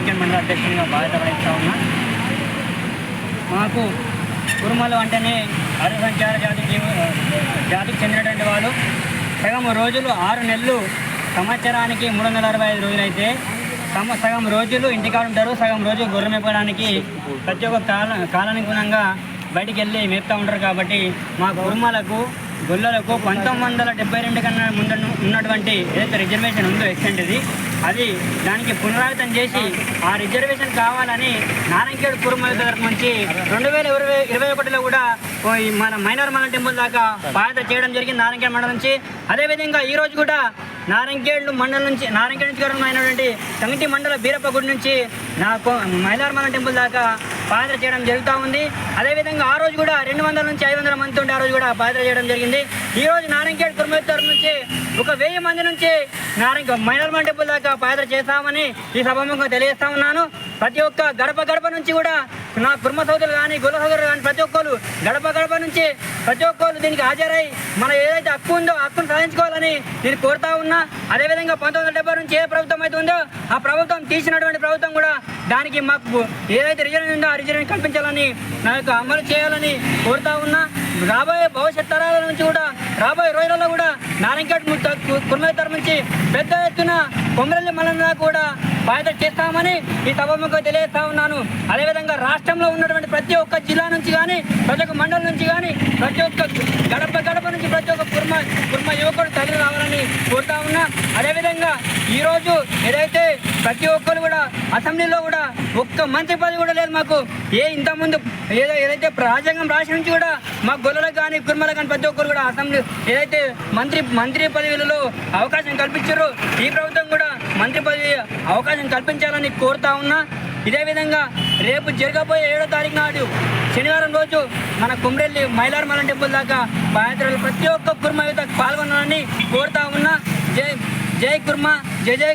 అధ్యక్షునిగా బాధ్యత వహిస్తా ఉన్నా. మాకు కురుమలు అంటేనే అరు సంచార జాతి జాతికి చెందినటువంటి వాళ్ళు సగం రోజులు ఆరు నెలలు సంవత్సరానికి మూడు వందల అరవై ఐదు రోజులైతే సమ సగం రోజులు ఇంటికాడ ఉంటారు సగం రోజు గొర్రె మేపడానికి ప్రతి ఒక్క కాల కాలానుగుణంగా బయటికి వెళ్ళి మేపుతూ ఉంటారు కాబట్టి మా కుర్మలకు గొల్లలకు పంతొమ్మిది వందల డెబ్బై రెండు కన్నా ముందు ఉన్నటువంటి ఏదైతే రిజర్వేషన్ ఉందో ఎక్స్టెంట్ ఇది అది దానికి పునరావితం చేసి ఆ రిజర్వేషన్ కావాలని నారాయణఖేడ్ కురుమల తరఫు నుంచి రెండు వేల ఇరవై ఇరవై ఒకటిలో కూడా మన మైనార్ మన టెంపుల్ దాకా పాదయాత్ర చేయడం జరిగింది నారాయణఖేడ్ మండలం నుంచి. అదేవిధంగా ఈ రోజు కూడా నారాయణఖేడ్ మండలం నుంచి నారాయణఖేడ్ నుంచి అయినటువంటి కమిటీ మండల బీరప్ప గుడి నుంచి నా మైలార్ మన టెంపుల్ దాకా పాదయాత్ర చేయడం జరుగుతూ ఉంది. అదేవిధంగా ఆ రోజు కూడా రెండు వందల నుంచి ఐదు వందల మంది ఉంటే ఆ రోజు కూడా పాదయాత్ర చేయడం జరిగింది. ఈ రోజు నారాయణఖేడ్ కురుమల నుంచి ఒక వెయ్యి మంది నుంచి నారాయణ మైనర్ మన దాకా పాదయాత్ర చేస్తామని ఈ సభాముఖంగా తెలియజేస్తా ఉన్నాను. ప్రతి ఒక్క గడప గడప నుంచి కూడా నా కుర్మ సోదరులు కానీ గుల సోదరులు కానీ ప్రతి ఒక్కరు గడప గడప నుంచి ప్రతి ఒక్కరు దీనికి హాజరై మన ఏదైతే హక్కు ఉందో హక్కును సాధించుకోవాలని నేను కోరుతా ఉన్నా. అదేవిధంగా పంతొమ్మిది వందల డెబ్బై నుంచి ఏ ప్రభుత్వం అయితే ఉందో ఆ ప్రభుత్వం తీసినటువంటి ప్రభుత్వం కూడా దానికి మాకు ఏదైతే రిజర్వేషన్ ఉందో ఆ రిజర్వేషన్ కల్పించాలని నా యొక్క అమలు చేయాలని కోరుతా ఉన్నా. రాబోయే భవిష్యత్ తరాల నుంచి కూడా రాబోయే రోజులలో కూడా నారాయణగఢ్ కుర్మల తరఫు నుంచి పెద్ద ఎత్తున కొమరల్లి మల్లన్న కూడా బాధ్యత చేస్తామని ఈ సభముఖం తెలియజేస్తా ఉన్నాను. అదేవిధంగా రాష్ట్రంలో ఉన్నటువంటి ప్రతి ఒక్క జిల్లా నుంచి కానీ ప్రతి ఒక్క మండలం నుంచి కానీ ప్రతి ఒక్క గడప గడప నుంచి ప్రతి ఒక్క కుర్మ కుర్మ యువకుడు తల్లి రావాలని కోరుతా ఉన్నా. అదేవిధంగా ఈరోజు ఏదైతే ప్రతి ఒక్కరు కూడా అసెంబ్లీలో కూడా ఒక్క మంత్రి పదవి కూడా లేదు మాకు. ఏ ఇంతకుముందు ఏదో ఏదైతే రాజ్యాంగం రాసి నుంచి కూడా మా గొల్లలకు కానీ కుర్మలకు కానీ ప్రతి ఒక్కరు కూడా అసెంబ్లీ ఏదైతే మంత్రి మంత్రి పదవులలో అవకాశం కల్పించారో ఈ ప్రభుత్వం కూడా మంత్రి పదవి అవకాశం కల్పించాలని కోరుతా ఉన్నా. ఇదే విధంగా రేపు జరగబోయే ఏడో తారీఖు నాడు శనివారం రోజు మన కుమ్రెల్లి మైలార్మల టెంపుల్ దాకా పాదయాత్రలు ప్రతి ఒక్క కుర్మ యువత పాల్గొనాలని కోరుతా ఉన్నా. జై జై కుర్మ జై జై